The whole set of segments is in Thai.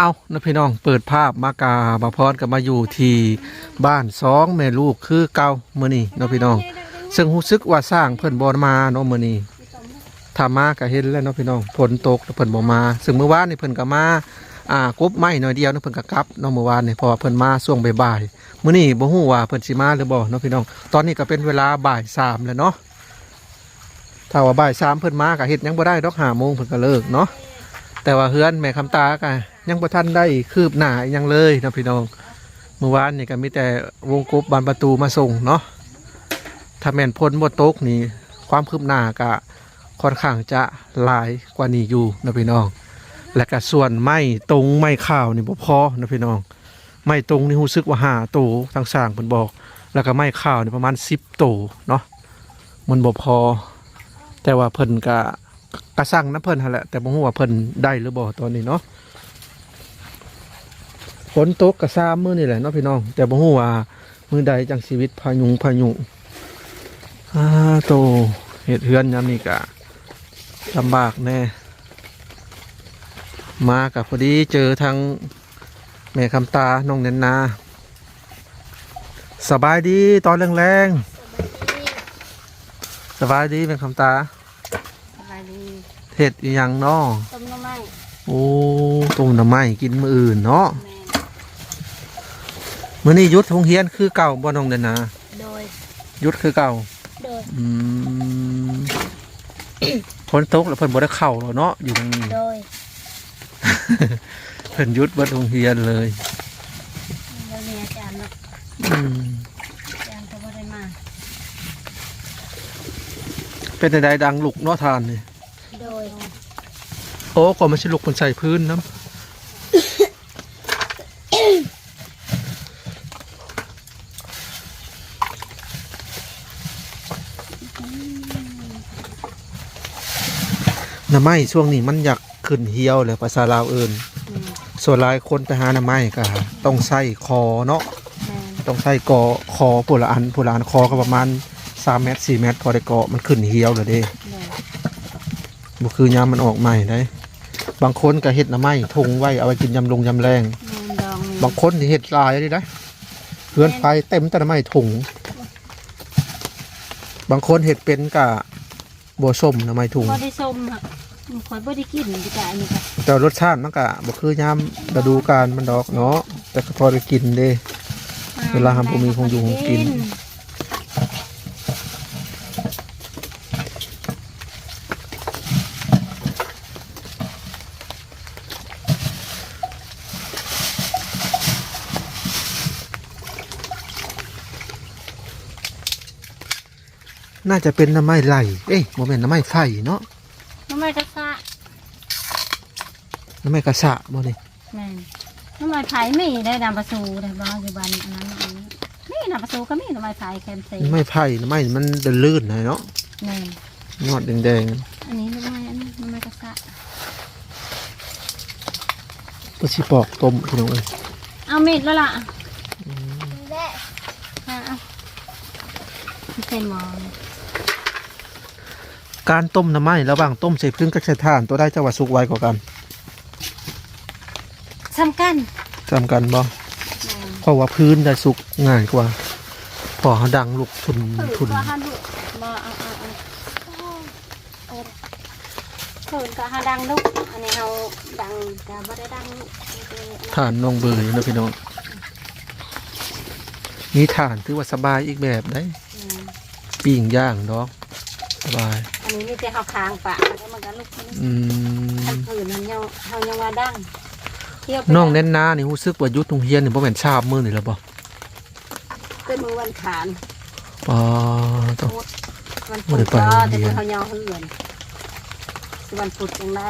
เอานะพี่น้องเปิดภาพมากาบาพรกับมาอยู่ที่บ้านสองแม่ลูกคือเก่ามื้อนี้นะพี่น้อง ซึ่งรู้สึกว่าสร้างเพิ่นบ่มาเนาะมื้อนี้ถ้ามาก็เห็นแล้วเนาะพี่น้องฝนตกแล้วเพิ่นบ่มา ซึ่งเมื่อวานนี่เพิ่นก็มาอ่ากบไม้หน่อยเดียวนะเพิ่นก็กลับเนาะเมื่อวานนี่เพราะว่าเพิ่นมาช่วงบ่ายๆมื้อนี้บ่ฮู้ว่าเพิ่นสิมาหรือบ่เนาะพี่น้อง ตอนนี้ก็เป็นเวลาบ่ายสามแล้วเนาะถ้าว่าบ่ายสามเพิ่นมาก็เฮ็ดหยังบ่ได้ดอก5โมงเพิ่นก็เลิกเนาะ แต่ว่าเฮือนแม่คำตาก็ยังบ่ทันได้คืบหน้ายังเลยนะพี่น้องเมื่อวานนี่ก็มีแต่วงกบบานประตูมาส่งเนาะถ้าแม่นพ้นบ่ตกนี่ความคืบหน้าก็ค่อนข้างจะหลายกว่านี้อยู่นะพี่น้อง และก็ส่วนไม้ตรงไม้ข้าวนี่บ่พอนะพี่น้อง ไม้ตรงนี่รู้สึกว่าหาโตทางสร้างเพิ่นบอก แล้วก็ไม้ข้าวนี่ประมาณ10โตเนาะมันบ่พอ แต่ว่าเพิ่นก็ กระสั่งนะเพิ่นหั่นแหละแต่บ่ฮู้ว่าเพิ่นได้หรือบ่ตอนนี้เนาะฝนตกกระซ้ำมื้อนี่แหละเนาะพี่น้อง แต่บ่ฮู้ว่ามื้อใดจังชีวิตพายุงพายุอ่าโตเฮ็ดเฮือนยามนี้ก็ลำบากแน่ มากับพอดีเจอทางแม่คำตา น้องเนนนา สบายดีตอนแรงๆสบายดีแม่คำตาสบายดีเห็ดอีหยังเนาะต้มน้ำมันโอ้ต้มน้ำไม้กินมื้ออื่นเนาะแมนมื้อนี้หยุดโรงเรียนคือเก่าบ่น้องเดนนาโดย หยุดคือเก่าโดย อืมฝนตกแล้วเพิ่นบ่ได้เข้าแล้วเนาะอยู่ตรงนี้ โดยเพิ่นหยุดเบิดโรงเรียนเลยแล้วมีอาจารย์เนาะอืมอาจารย์ก็บ่ได้มาเป็นใดๆดังลุกเนาะทานนี่โดยโอ้ก็มันสิลุกมันใส่พื้นนํหน้ำไม้ช่วงนี้มันอยากขึ้นเหี่ยวเลยภาษาลาวเอิ้นแมนส่วนหลายคนไปหาหน้ำไม้ก็ต้องใส่คอเนาะแมนต้องใส่กอคอผู้ละอันผู้ละอันคอก็ประมาณ3เมตร4เมตรพอได้เกาะมันขึ้นเหี่ยวเลยเด้โดยบ่คือยามมันออกใหม่ได้ บางคนก็เฮ็ดหน้ำไม้ทงไว้เอาไว้กินยำลงยำแรงแมนดองมีบางคนที่เฮ็ดลายเลยได้เพื่อนไฟเต็มแต่หน้ำไม้ถุงบางคนเฮ็ดเป็นกะบัวส้มหน้ำไม้ถุงบ่ได้ส้มค่ะข่อยบ่ได้กินดีกว่าอันนี้ค่ะแต่รสชาติมันก็บ่คือยามฤดูกาลมันดอกเนาะแต่ก็พอได้กินเด้ เวลาทำบ่มีคงอยู่คงกิน น่าจะเป็นน้ำไม้ไหลเอ้ยโมเมนน้ำไม้ไฟเนาะน้ำมันกระซะน้ำไม้กระสะบ่นี่แมนน้ำมันไผ่มีได้น้ำปลาสูได้บ่อยู่บ้านอันนั้นอันนี้นี่น้ำปลาสูก็มีน้ำมันไผ่แคมซีน้ำไม้ไผ่น้ำไม้มันเดินลื่นหน่อยเนาะแมนยอดแดงอันนี้น้ำมันอันนี้น้ำมันกระซะๆก็สิปอกต้มพี่น้องเอ้ยเอามีดแล้วล่ะอะเอาที่เป็นหมอ การต้มน้ำไม้ระหว่างต้มใส่พื้นกับใส่ถ่านตัวได้จะว่าสุกไวกว่ากันสำคัญจำกันบ่เพราะว่าพื้นจะสุกง่ายกว่า พอเขาดังลูกทุนถือทุนว่าฮันดุมาเอาเอาเอาถือกะฮาดังลูกอันนี้เราดังกะบ่ได้ดังลูกถ่านน้องเบยนะพี่น้องมีถ่านถือว่าสบายอีกแบบได้อืม ปิ้งย่างดอกสบาย อันนี้มีแต่เขาคางปะแล้วมันก็ลูกนี่อืมทันผืนมันยังเขายังว่าดังเที่ยวไปน้องเน้นหน้านี่รู้สึกว่าอยุทธงเฮียนนี่บ่แม่นชาบมือนี่แล้วบ่เป็นมือวันขานปอต้องวันบ่พุได้ธไปก็โรงเรีแต่ยนเขายาวเหือนสิวันพุธอย่างไร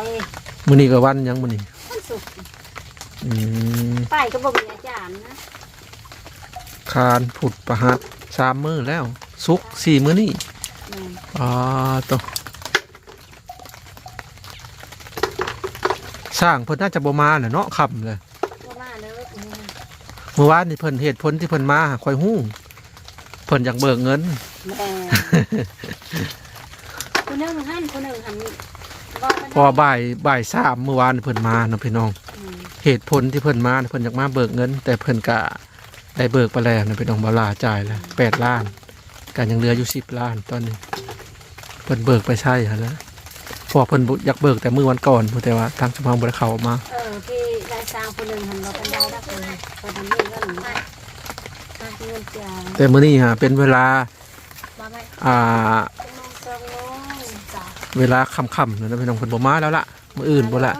มื้อนี้ก็วันหยังมื้อนี้วันศุกร์อืมไปก็บอกมีอาจารย์นะคานผุดประหัดสามมื้อแล้ว สุกสี่มื้อนี่ แม่นอ่าต้องสร้างเพิ่นน่าจะบ่มาน่ะเนาะค่ำเลยว่ามาเด้ออืมเมื่อวานนี่เพิ่นเหตุผลที่เพิ่นมาค่อยฮู้เพิ่นอยากเบิกเงินแม่คนหนึ่งหันคนหนึ่งหันบอกมันพอบ่ายบ่ายสามเมื่อวานเพิ่นมาเนาะพี่น้องแอืมเหตุผลที่เพิ่นมาเพิ่นอยากมาเบิกเงิน แต่เพิ่นกะได้เบิกไปแล้วนะเป็นองบาลาจ่ายแล้วแปดล้าน กันยังเหลืออยู่สิบล้านตอนนี้เพิ่นเบิกไปใช่ฮะแล้วเพอเพิ่นบ่อยากเบิกแต่มือวันก่อนแต่ว่าทางสภาบริเขามาเออพี่ได้สร้างคนหนึ่งหันเราเป็นได้ดักเลยพอทำนี่ก็หนึ่งได้เงินจางแต่มื้อนี้ฮะเป็นเวลามาไหมอ่าเป็นโมงสองโมงจ้ะเวลาค่ำๆนะพี่น้องเพิ่นบ่มาแล้วล่ะมื้ออื่นบ่ละ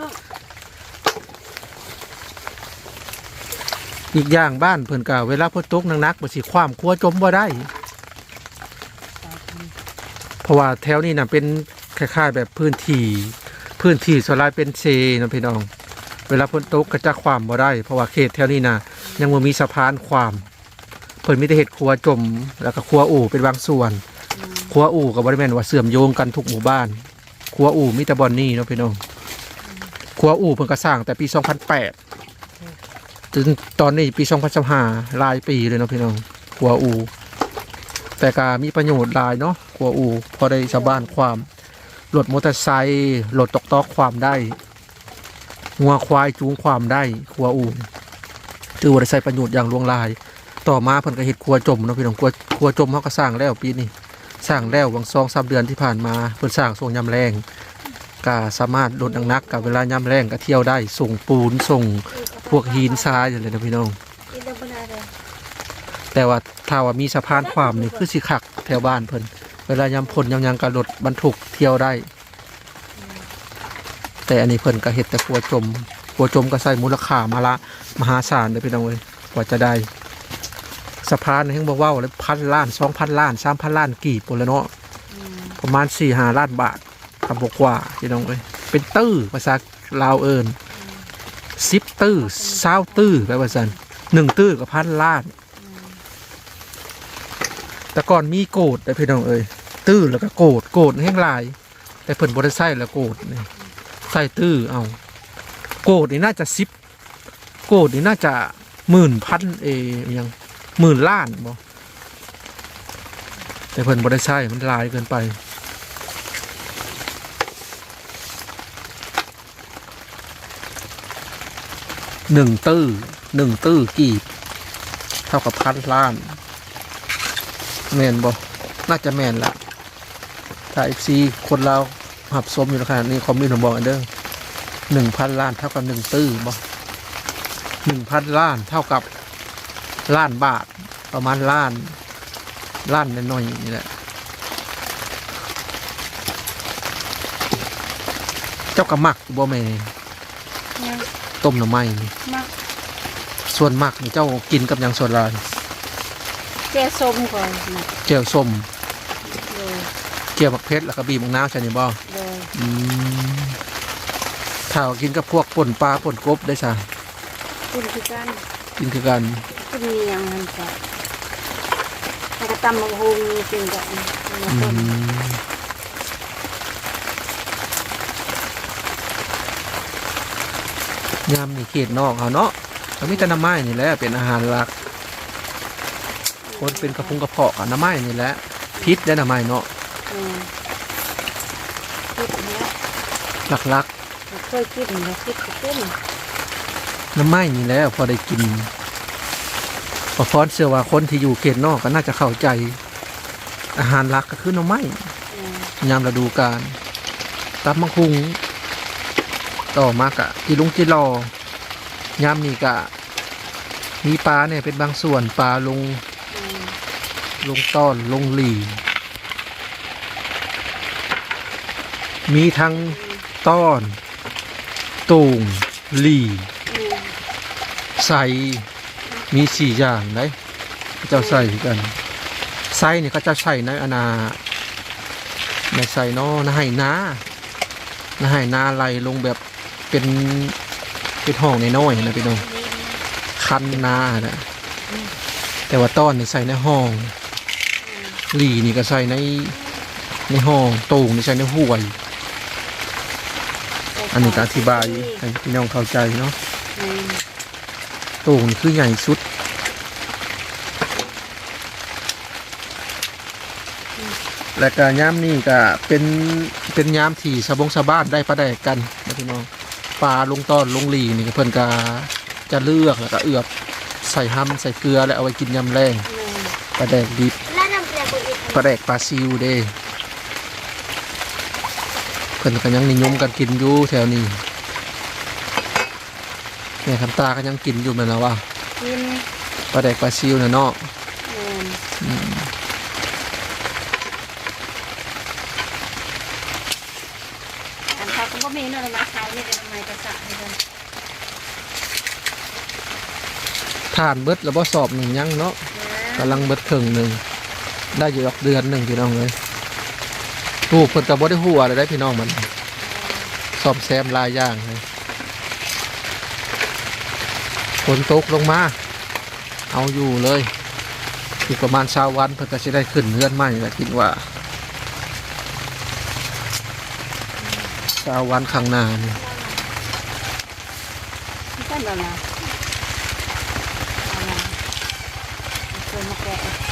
อีกอย่างบ้านเพิ่นก็เวลาฝนตกหนักๆบ่สิความครัวจมบ่ได้ เพราะว่าแถวนี้นะเป็นคล้ายๆแบบพื้นที่พื้นที่ส่วนลายเป็นเซนะพี่น้อง เวลาฝนตกก็จะความบ่ได้ เพราะว่าเขตแถวนี้น่ะยังมีสะพานความเพิ่นมีแต่เฮ็ดครัวจม แล้วก็ครัวอู่เป็นบางส่วนครัวอู่ก็บ่ได้แม่นว่าเสื่อมโยงกันทุกหมู่บ้านครัวอู่มีแต่บ่อนนี่เนาะพี่น้องครัวอู่เพิ่นก็สร้างแต่ปี 2008จนตอนนี้ปี 2025ลายปีเลยเนาะพี่น้องครัวอู่ แต่ก็มีประโยชน์หลายเนาะครัวอู พอได้ชาวบ้านความรถมอเตอร์ไซค์รถตอกตอกความได้งัวควายจูงความได้ครัวอู่ถือว่าได้ใช้ประโยชน์อย่างลวงหลาย ต่อมาเพิ่นก็เฮ็ดครัวจมเนาะพี่น้องครัวครัวจมเฮาก็สร้างแล้วปีนี้สร้างแล้ววังสองสามเดือนที่ผ่านมาเพิ่นสร้างส่งยำแรงก็สามารถลดนักๆกับเวลายำแรงก็เที่ยวได้ส่งปูนส่งพวกหินทรายอย่างไรนะพี่น้อง กินได้บ่นานเลย แต่ว่าถ้าว่ามีสะพานความนี่คือสิคักแถวบ้านเพิ่นเวลายำพลยำยังก็รถบรรทุกเที่ยวได้ แต่อันนี้เพิ่นก็เฮ็ดแต่ครัวจมครัวจมก็ใส่มูลค่ามาละมหาศาลเลยพี่น้องเอ้ยกว่าจะได้สะพานแห่งบ่เว้าเลยพันล้านสองพันล้านสามพันล้านกี่ปุนแล้วเนาะประมาณสี่ห้าล้านบาททำบกว่าพี่น้องเอ้ยเป็นตื้อภาษาลาวเอิญสิบตื้อเศร้าตื้อแปลว่าสันหนึ่งตื้อกับพันล้าน แต่ก่อนมีโกดแต่พี่น้องเอ้ยตื้อแล้วก็โกดโกดแห้งหลาย แต่เพิ่นบริใส่แล้วโกดนี่ใส่ตื้อเอาโกดนี่น่าจะสิบโกดนี่น่าจะหมื่นพันเอยังหมื่นล้านบ่แต่เพิ่นบริใส่มันลายเกินไป หนึ่งตื้อหนึ่งตื้อกีบ เท่ากับพันล้าน แมนบอน่าจะแมนละถ้าเอฟซีคนเราหับสมอยู่ขนาดนี้คอมเมิวผมบอกอันเด้อหนึ่งพันล้านเท่ากับหนึ่งตื้อบอหนึ่งพันล้านเท่ากับล้านบาทประมาณล้านล้านน้อยๆนี่แหละ เจ้ากระมักบ่แม่ยังต้มหน่อไม้นี่มักส่วนมากนี่เจ้ากินกับหยังส่วนหลาย แก้ส้มก่อนนะเจียวส้มโดยเจียวบักเพชรแล้วก็บีบมะนาวใช่ไหมบ่โดยอืมถ้าเอากินกับพวกป่นปลาป่นกบได้ซะคุณคือกันกินคือกันคุณมีอย่างนั้นจ้ะแล้วก็ตำมะฮงมีจริงกับมะอืต้นมยามนี่เขตนอกเขาเนาะก็มีแต่น้ำไม้นี่แหละเป็นอาหารหลัก คนเป็นกระพุ้งกระเพาะกับน้ำไม้นี่แหละพิษได้น้ำไม้เนาะอืมคิดแล้วหลักเคยคิดแล้วคิดก็ขึ้นๆน้ำไม้นี่แหละพอได้กินพอฟอนเชื่อว่าคนที่อยู่เขตนอกก็น่าจะเข้าใจ อาหารหลักก็คือหน้ำไม้อืมยามฤดูกาลตับมังคุงต่อมากะกีลุงกีรอยามนี้กะ มีปลาเนี่ยเป็นบางส่วนปลาลงอืม ลงต้อนลงหลี มีทั้งต้อนตูงหลีใส่มีสี่อย่างไหนเจ้าใส่กันไส้เนี่ยก็จะใส่ในอนาในใส่นอนะให้นานะให้นาไหลลงแบบเป็นเป็นห้องในน้อยนะพี่น้องคันนานะแต่ว่าต้อนนี่ใส่ในห้อง หลีนี่ก็ใส่ในในห้องตูงนี่ใส่ในห้วย อันนี้ก็อธิบายให้พี่น้องเข้าใจเนาะอืมตูงนี่คือใหญ่สุดและก็ย้ำนี่ก็เป็นเป็นย้ำที่สะบงสะบ้านได้ประได้กันนะพี่น้องปลาลงตอนลงหลีนี่ก็เพิ่นก็จะเลือกแล้วก็เอือบใส่ห้ำใส่เกลือแล้วเอาไว้กินยำแรงแม่นปลาแดกดิบ ลาแดกปลาซิวเด้เพิ่นก็ยังนิยมกันกินอยู่แถวนี้แม่คำตาก็ยังกินอยู่แม่นแล้วว่ากินปลาแดกปลาซิวน่ะเนาะแม่นอืมอันเขาก็บ่มีเนาะเลยมาขายนี่เป็นทำไมจะสั่งให้เพิ่นทานเบิดแล้วบ่สอบหนึ่งยังเนาะนะกำลังเบิดครึ่งหนึ่ง ได้อยู่ดอกเดือนหนึ่งพี่น้องเลยลูกเพิ่นก็บ่ได้หัวเลยได้พี่น้องมันสอบแซมลายย่างเลยฝนตกลงมา เอาอยู่เลยอีกประมาณเช้าวันเพิ่นก็สิได้ขึ้นเรือนใหม่แหละคิดว่าเช้าวันข้างหน้านี่ใช่แบบนั้นเอามาเตัวมาแกะ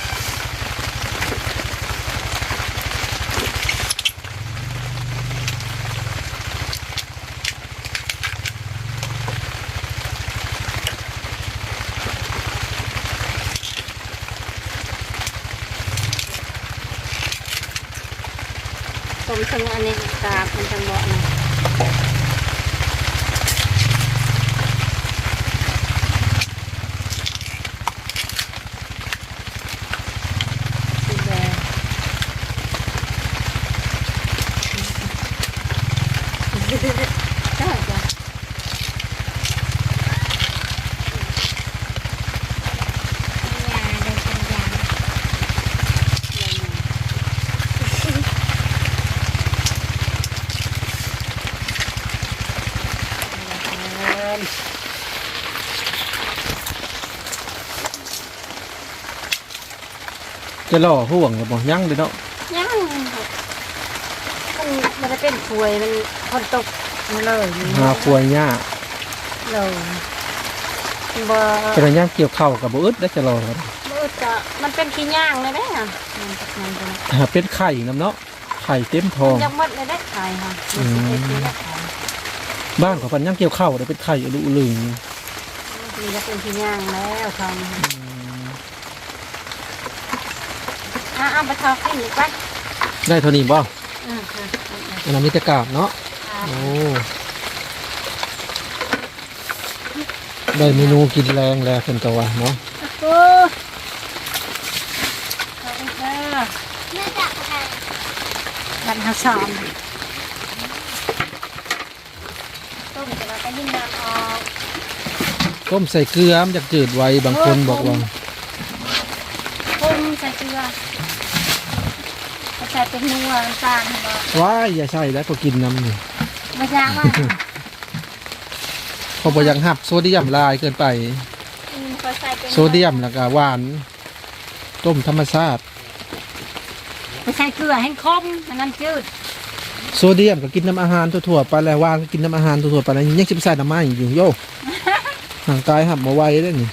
สมอันนี้ตามันจะเหมาะนะสีแดงได้จ้ะยาได้สัญญาเงิน จะล่อห่วงกับบ่ยังเลยเนาะยังมันมันจะเป็นถวยมันคนตกมาเลยหาควยหญ้าเลยบ่จะได้ย่างเกี่ยวเข้าวกับบ่อึดได้จะรอครับบ่จะมันเป็นขี้ย่างเลยได้ค่ะมันมันเป็นหาเป็นไข่น้ำเนาะไข่เต็มทองยังหมดเลยได้ขายค่ะมันสิเอ็ดนี่ได้ขายบ้านของพันย่างเกี่ยวข้าวได้เป็นไข่อลุลึงมันจะเป็นขี้ย่างแล้วทอง อะเอาไปทอดกินอีกไปได้เท่านี้บ่อืมค่ะอันนั้นมีแต่กาบเนาะโอ้ ได้เมนูกินแรงแล้วเพิ่นก็ว่าเนาะ โอ้ขอบคุณค่ะแม่จับค่ะบันหาสอนต้มจะมาไปยิ่งน้ำออกต้มใส่เกลือมันจะจืดไวบางคนบอกว่าปรุงใส่ เกลือใส่เป็นนัวน้ำตาลเห็นบ่ว้ายอย่าใส่แล้วก็กินน้ำนี่ไม่ยากมากเพราะบ่อยังหับโซเดียมหลายเกินไป อืมก็ใส่เป็นโซเดียมแล้วก็หวาน ต้มธรรมชาติไปใส่เกลือให้คมมันน้ำจืดโซเดียมก็กินน้ำอาหารทั่วๆไปแล้วหวานก็กินน้ำอาหารทั่วๆไปแล้วยังสิไปใส่น้ำมันอยู่โยห่างกายหับมาไวได้นี่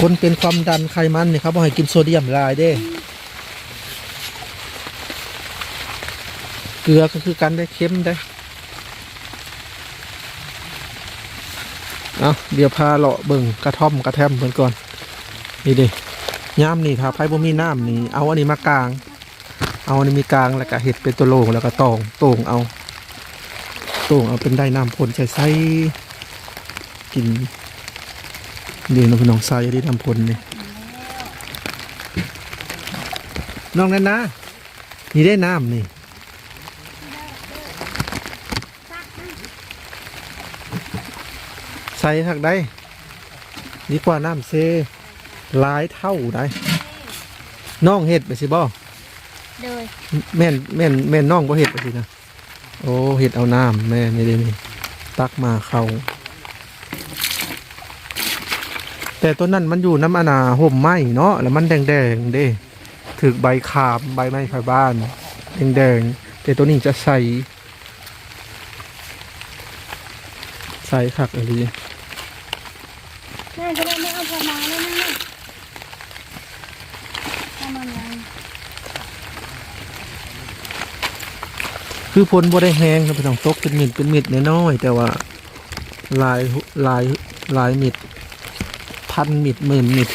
คนเป็นความดันไขมันนี่ครับบ่ให้กินโซเดียมลายเด้ เกลือก็คือกันได้เค็มได้เอาเดี๋ยวพาเลาะเบิ่งกระท่อมกระแทมเพิ่นก่อน นี่ดิย่ามนี่ถ้าไผบ่มีน้ำนี่ เอาอันนี้มากลาง เอาอันนี้มีกลางแล้วก็เห็ดเป็นตัวโลงแล้วก็ตองโต่งเอาโต่งเอาเป็นได้น้ำพ่นใส่ใส่กิน เดี๋ยวน้องพี่น้องใส่ได้น้ำพ่นนี่น้องนั่นนะนี่ได้น้ำนี่ใส่ทักได้ดีกว่าน้ำเซหลายเท่าได้น้องเห็ดไปสิบ่เลยแม่นแม่นแม่นน้องบ่เห็ดไปสินะโอ้เห็ดเอาน้ำแม่นี่เด้นี่ตักมาเขา แต่ต้นนั้นมันอยู่น้ำอนาห่มไหมเนาะแล้วมันแดงแดงๆเด้ถึกใบขามใบไม้ไฟบ้าน แดงแดงๆแต่ตัวนี้จะใสใสคักอะไรแม่จะได้ไม่เอาพอมาเลยนะเอามาเลยคือพลบ่ได้แห้งครับพี่น้องตกเป็นมิดเป็นมิดน้อยๆแต่ว่าลายลายลายมิด พันมิดหมื่นมิด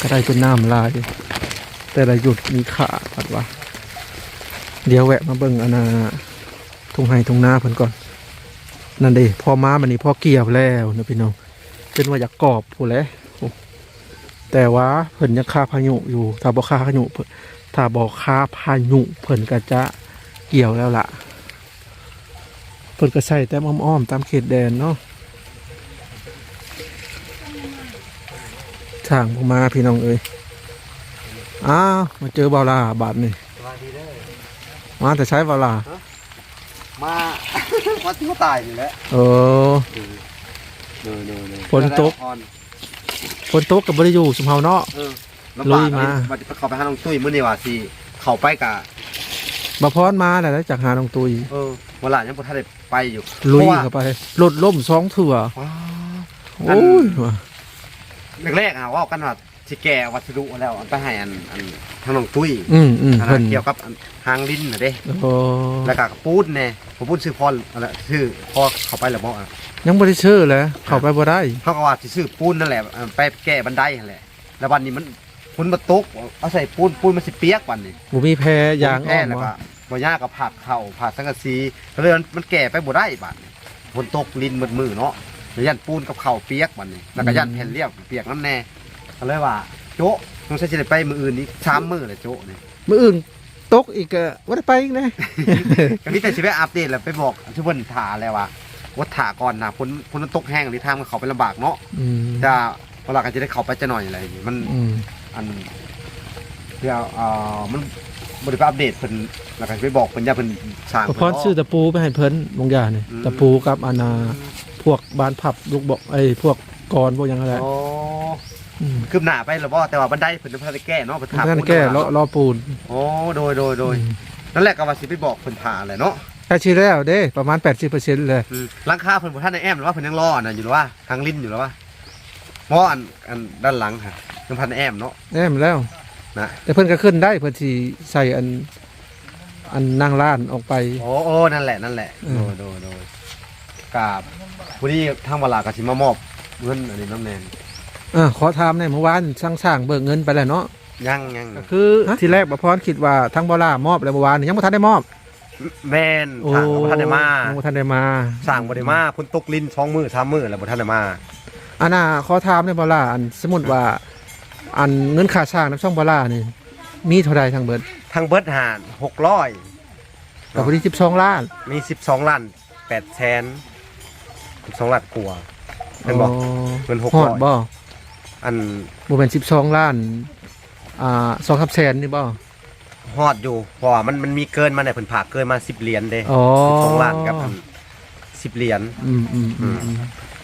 ก็ได้เป็นน้ำลาย แต่ละหยุดมีขาปัดว่าเดี๋ยวแวะมาเบิ่งอนนาทุ่งไห้ทุ่งนาเพิ่นก่อน นั่นเด้พ่อม้ามันนี่พ่อเกี่ยวแล้วนะพี่น้องเป็นว่าอยากกรอบผู้แล้วแต่ว่าเพิ่นยังคาพายุอยู่ ถ้าบ่คาพายุเพิ่นถ้าบ่คาพายุเพิ่นก็จะเกี่ยวแล้วล่ะเพิ่นก็ใส่แต่อ้อมๆตามเขตแดนเนาะ ทางบ่มาพี่น้องเอ้ยอ้าวมาเจอเบาลาบาดนี่สวัสดีเด้อมาแต่ใช้เบาลามาวัดที่เขาตายนี่แหละเออเดูดูดูฝนตกฝนตกกับบริยูสุมเฮาเนาะเออลำบากลุยมามาจะเข้าไปหาน้องตุ้ยมื้อนี้ว่าสิเข้าไปกะบาพรมาแหละจากหาน้องตุยเออเวลายังบ่ทันได้ไปอยู่ลุยเพราะว่าเข้าไปรถล่มสองเถื่อว้าวโอ้ยว่ะ แรกๆอะเว่ากันว่าสิแก่วัสดุแล้วเอาไปให้อันอันทางน้องตุ้ยอืมอืมอันเพิ่นั้นนเกี่ยวกับอันหางลิ้นน่ะเด้โอ้แล้วก็ปูนแน่ผมพูดชื่อพออะไรชื่อพอเข้าไปแล้วบ่อะยังบริเชื่อเลยเข้าไปบ่ได้ เขาก็ว่าสิซื้อปูนนั่นแหละอันไปแก้บันไดนั่นแหละ แล้ววันนี้มันฝนมาตกเอาใส่ปูนปูนมันสิเปียกวันนี้บ่มีแพรยางแค่อ้อมแล้วก็วะบ่ยากก็ผักเข่าผักสังกะสีก็เลยมันมันแก่ไปบ่ได้บาดนี้ฝนตกลินมืดมือเนาะ แล้วยันปูนกับเข่าวเปียกบัดนี้แล้วก็ยันแผ่นเรียบเปียกน้ำแน่ก็เลยว่าโจ๊ะต้องใช้สิได้ไปมืออื่นนี้สามมือเลยโจ๊ะนี่มื้ออื่นตกอีกก็บ่ได้ไปอีกนะก็มีแต่สิไปอัปเดตแล้วไปบอกทุกคนถ่าแล้วว่าว่าถ่าก่อนนะฝนฝนมันตกแห้งหรือทางมันเข้าไปลำบากเนาะอืมจะเวลาก็จะได้เข้าไปจะหน่อยอะไรอย่างงี้มันอืมอันเพื่อเอ่อมันบริษัทอัปเดตเพิ่นแล้วก็ไปบอกเพิ่นอย่าเพิ่นสร้างบาพรซื้อตะปูไปให้เพิ่นบางอย่างนี่ตะปูกับอานา พวกบานพับลูกบอกไอ้พวกกรพวกหยังอะไรโอ้อืมคืบหน้าไปแล้วบ่แต่ว่าบันไดเพิ่นเพิ่นได้แก้เนาะเพิ่นถามท่านแก้ล้อล้อปูนโอ้โดยโดยโดยอืมนั่นแหละก็ว่าสิไปบอกเพิ่นถ่าแหละเนาะแค่ชีแล้วเด้ประมาณ 80%เลยอืมหลังคาเพิ่นบ่ทันได้แอมหรือว่าเพิ่นยังรออันน่ะอยู่หรือว่าทางลิ้นอยู่หรือว่าเพราะอันอันด้านหลังค่ะยังพันได้แอมเนาะ แน่มแล้วนะ แต่เพิ่นก็ขึ้นได้เพิ่นสิใส่อันอันนั่งล้านออกไป โอ้โอ้นั่นแหละนั่นแหละอืมโดยโดยโดย กับผู้นี้ทางเวลาก็สิมามอบเงินอันนี้น้ำแนนอ่าขอถามในอยเมื่อวานสร้างๆเบิกเงินไปแล้วเนาะยังยังก็คือที่แรกบ่พรคิดว่าทั้งบ่ล่ามอบแล้วเมื่อวานนี่ยังบ่ทันได้มอบแม่นทางบ่ทันได้มายังบ่ทันได้มา สั่งบ่ได้มาพุ่นตกลิ้นช่องมือสามมือแล้วบ่ทันได้มาอันน่ะขอถามในอยบ่ล่าอันสมมุติว่า อันเงินค่าสร้างน้ำช่องบ่ล่านี่มีเท่าใดทั้งเบิดทางเบิดหาร600 กับพอดี12ล้านมี 12ล้าน8แสน 12ล้านกว่าเป็นบ่อ๋อเงินฮอด600บ่อันบ่แม่น12ล้าน อ่า2-3แสนนี่บ่ ฮอดอยู่เพราะว่ามันมันมีเกินมาเนี่ยเพิ่นผากเกินมา10เหรียญเด้อ๋อ12ล้านกับอัน10เหรียญอืมอืมอืมอืม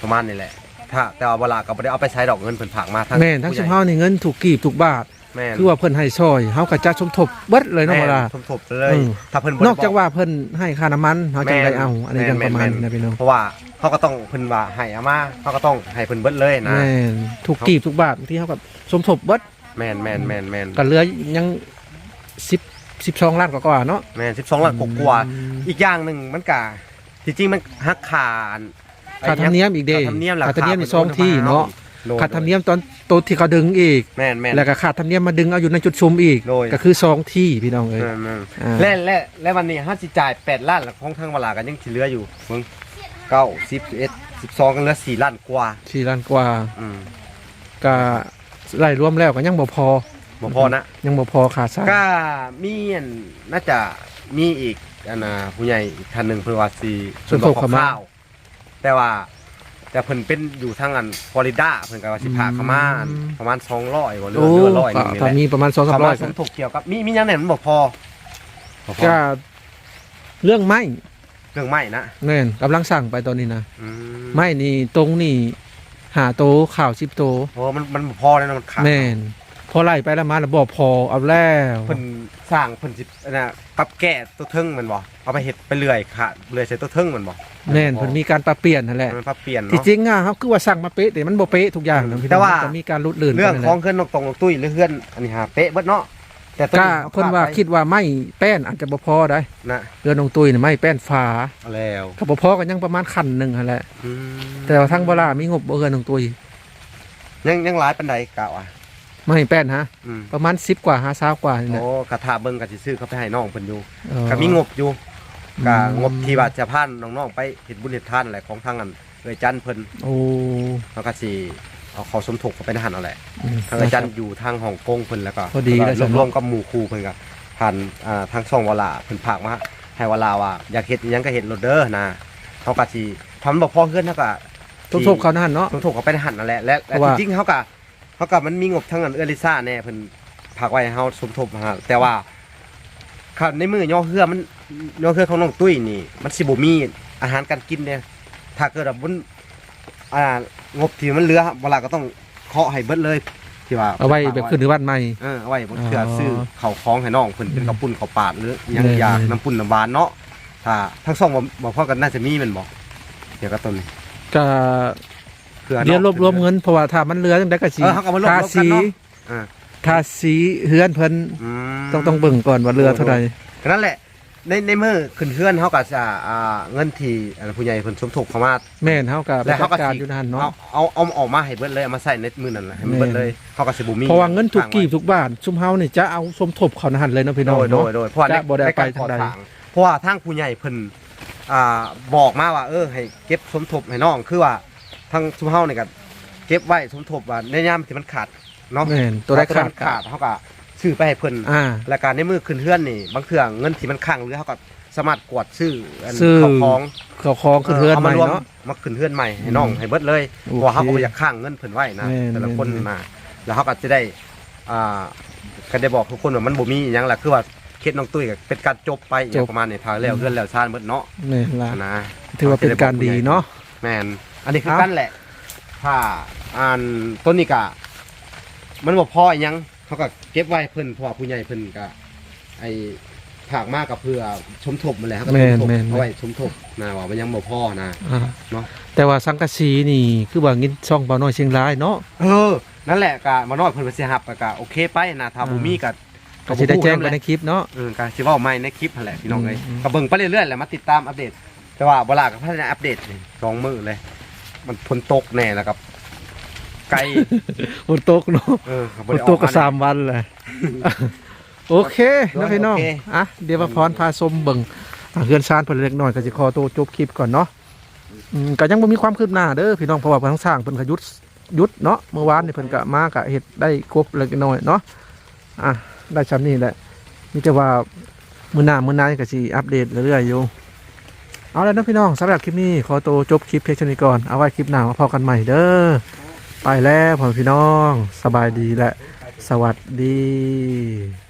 ประมาณนี้แหละ ถ้าแต่ว่าเวลาก็บ่ได้เอาไปใช้ดอกเงินเพิ่นผากมาทั้งแม่นทั้งผู้ชุใหมญ่เฮานี่เงินถูกกีบถูกบาท แม่น คือว่าเพิ่นให้ซอยเฮาก็จะสมทบเบิดเลยเนาะแม่เวลาทบทบเลยอืม ถ้าเพิ่นบ่นได้อกจากว่าเพิ่นให้ค่าน้ำมันเฮาจังได้เอา อันนี้จังประมาณแนนะพี่น้องเพราะว่าเขาก็ต้องเพิ่นว่าให้เอามาเขาก็ต้องให้เพิ่นเบิดเลยนะ แม่นถูกกีบถูกบาทบางที่เฮาก็สมทบเบิดแม่นแม่นแม่นแม่นก็เหลือยัง10 12ล้านกว่าๆเนาะ แม่น12ล้านกว่าๆ อีกอย่างหนึงมันก็ที่จริงมันหักค่าอันค่าธรรมเนียมอีกเด้ค่าธรรมเนียมราค่าธรรมเนียมคามีสองที่เนาะ โดยค่าธรรมเนียมตอนตัวที่เขาดึงอีก แม่นแม่น แล้วก็ค่าธรรมเนียมมาดึงเอาอยู่ในจุดชุมอีก โดย ก็คือสองที่พี่น้องเอ้ย แม่นแม่นอ่า และและและวันนี้ห้าสิจ่าย8ล้านแล้วของทางเวลากันยังสิเหลืออยู่เบิ่ง9 10 11 12กันเหลือ4ล้านกว่า สี่ล้านกว่าอืมก็ไล่รวมแล้วก็ยังบ่พอ บ่พอนะยังบ่พอค่าสร้างก็มีอันน่าจะมีอีกอันน่ะผู้ใหญ่อีกท่านหนึ่งเพิ่นว่าสิส่วนพวกเขามาวแต่ว่า แต่เพิ่นเป็นอยู่ทางอันฟลอริดาเพิ่นก็ว่าสิพาเขามาอันประมาณ200บ่เรือโอ้เรือร้อยหนึงนี่แหถ้าละมีประมาณ2 3 0เขามา0สมทบเกี่ยวกับมีมีหยังแหน่มันบ่พอบ่พอก็เรื่องไม้เรื่องไม้นะแน่นกำลังสั่งไปตอนนี้นะอืมไม้นี่ตรงนี่หาโตข่าวสิบโตโอ้มันมันบ่พอแล้วนะมันขาดแน่น พอไล่ไปแล้วมาแล้วบอกพอเอาแล้วเพิ่นสร้างเพิ่นสิอันน่ะปรับแก้ตัวเทิงมันบ่เอาไปเฮ็ดไปเรื่อยค่ะเรื่อยใส่ตัวเทิงมันบ่แน่นเพิ่นมีการปรับเปลี่ยนนั่นแหละมันปรับเปลี่ยนที่เนาะ จริงอะเขาคือว่าสั่งมาเป๊ะแต่มันบ่เป๊ะทุกอย่างนะพี่น้แต่องว่า มันก็มีการลุดเลื่อนเรื่องไปนั่นแหของละเคลื่อนนกตรงนกตุ้ยหรือเพื่อนอันนี้หาเป๊ะเบิดเนาะแต่ตัวก็นี้เพิ่นว่าคิดว่าไม่แป้นอาจจะบ่พอได้นะเรือน้องตุ้ยนี่ไม่แป้นฝาเอาแล้วก็บ่พอกันยังประมาณคันหนึงหั่นแหละ อืมแต่ว่าทั้งบ่ล่ามีงบบ่เฮือน้องตุ้ยยังยังหลายปานใดกะว่า ไม่แป้นฮะ อืมประมาณ10กว่า5 20กว่านี่แหละ โอ้กระทาเบิ่งก็สิซื้อเขาไปให้น้องเพิ่นอยู่เออก็มีงบอยู่อืมก็งบที่ว่าจะพานน้องๆไปเฮ็ดบุญเฮ็ดทานอะไรของทางอันเอ้ยจันเพิ่นโอ้เขาก็สิเอาเขาสมทบเข้าไปในหันเอาแหละอืมทางอาจารย์อยู่ทางฮ่องกงเพิ่นแล้วก็พอดีแล้วรวมรวมกับหมู่ครูเพิ่นก็ผ่านอ่าทางช่องวลาเพิ่นฝากมาให้วลาว่าอยากเฮ็ดอิหยังก็เฮ็ดโลดเด้อนะเขาก็สิทำบ่พอเฮือนเฮาก็ทุกทบเขานั่นเนาะสมทบเข้าไปในหันนั่นแหละและเพและราะว่า จริงๆเฮาก็ เฮาก็มันมีงบทางอันเอลิซ่าแน่เพิ่นฝากไว้ให้เฮาสมทบมาฮะแต่ว่าครับในมือย่อเฮือมันย่อเฮือของน้องตุ้ยนี่ มันสิบ่มีอาหารการกินเด้ถ้าเกิดว่ามันอ่างบที่มันเหลือเวลาก็ต้องเคาะให้เบิดเลยที่ว่าเอาไว้แบบขึ้นที่บ้านใหม่ เออเอาไว้บนเชืออ๋อซื้อเข่าวคล้องให้น้องเพิ่นเป็นกระปุ่นข้าวปาดหรือหยังแม่นอยากแม่นน้ำปุ่นน้ำหวานเนาะถ้าทั้งสองบ่บ่พอกันน่าจะมีแมันบ่เดี๋ยวก็ต้นนี้ก็ เพื่อเดี๋ยวรวบรวมเงินเพราะว่าถ้ามันเหลือจังได๋ก็สิเออเขาก็มารวบรวมทากันสีเนาะ อ่าทาสีเฮือนเพิ่นอืมต้องต้องเบิ่งก่อนว่าเรือเท่าใดก็นั่นแหละในในมือขึ้นเฮือนเฮาก็จะอ่าเงินที่อันผู้ใหญ่เพิ่นสมทบเข้ามาแม่นเฮาก็แล้วจัเขาดก็การสิอยู่นั่นเอาเนาะเอาเอาออกมาให้เบิดเลยเอามาใส่ในมื้อนั้นแหละให้มันเบิดเลยเขาก็สิบ่มีเพราะว่าเงินทุกกีบตั้งไว้ทุกบาทซุมเฮานี่จะเอาสมทบเขานั่นเลยเนาะพี่น้โดองยโดเนาะ ยโดยเพราะว่าจะบ่ได้ในการไปทางใด ก่อสร้เพราะว่าทางผู้ใหญ่เพิ่นอ่าบอกมาว่า เออให้เก็บสมทบให้น้องคือว่า ทางชุมเฮานี่ก็เก็บไว้สมทบว่าในยามที่มันขาดเนาะแม่นตัวได้ขาด มันขาดเฮาก็ซื้อไปให้เพิ่นอ่า และการในมือขึ้นเฮือนนี่บางเทื่อเงินที่มันค้างเหลือเฮาก็สามารถกวดซื้ออันซื้อ เข้าของ เขาคองขึ้นเฮือนใหม่ารวมเนาะมาขึ้นเฮือนใหม่ให้น้องอืมให้เบิดเลยโอเคเพราะว่าเฮาก็บ่อยากค้างเงินเพิ่นไว้นะแม่นแต่ละคนแม่น มา แล้วเฮาก็จะได้อ่าก็ได้บอกทุกคนว่ามันบ่มีอหยังล่ะคือว่าเคสน้องตุ้ยก็เป็นการจบไปอหย่างประมาณนี้ทางแล้วเฮือนแล้วชาญเบิดเนาะแม่นล่ะนะถือว่าเป็นการดีเนาะแม่น อันนี้คือเอ้ากันแหละ ถ้าอ่านต้นนี้ก็มันบ่พออีหยังเขาก็เก็บไว้เพิ่นเพราะว่าผู้ใหญ่เพิ่นก็ไอ้ผากมากกับเพื่อสมทบมาแหล้วก็แม่สนมทบแม่นเอาไว้สมทบนะว่ามันยังบ่พอนะ อ่าเนาะ แต่ว่าสังกะสีนี่คือว่างินช่องเบาน้อยเชียงรายเนาะ เออ นั่นแหละก็มาน้อยเพิ่นไปสิรับก็ก็โอเคไปนะถ้าบ่มีก็ก็สิได้แจ้งไปในคลิปเนาะ เออก็สิเว้าใหม่ในคลิปนั่นแหละพี่น้องเอ้ยอืม ก็เบิ่งไปเรื่อยๆแหละมาติดตามอัปเดต แต่ว่าเวลาก็พัฒนาอัปเดตนี่สองมื้อเลย มันฝนตกแน่แล้วครับ ไกลฝนตกเนาะเออบ่ฝนได้อตอกก็มสามวันแหละโอเคนะพี่น้อง โอเค อะ เดี๋ยวมาพรพาชมเบิ่งอะเฮือนชานเพิ่นเล็กน้อยก็สิขอตัวจบคลิปก่อนเนาะอืมก็ยังบ่มีความคืบหน้าเด้อพี่น้องเพราะว่าเพิ่นสร้างเพิ่นก็หยุดหยุดเนาะเมื่อวานนี่เพิ่นก็มาก็เฮ็ดได้ครบเล็กน้อยเนาะ อะ ได้ชำนี้แหละมีแต่ว่ามื้อหน้ามื้อหน้าก็สิอัปเดตเรื่อยๆอยู่ เอาแล้วนะพี่น้องสำหรับคลิปนี้ขอตัวจบคลิปเพียงเท่านี้ก่อนเอาไว้คลิปหน้ามาพอกันใหม่เด้อไปแล้วพ่อพี่น้องสบายดีและสวัสดี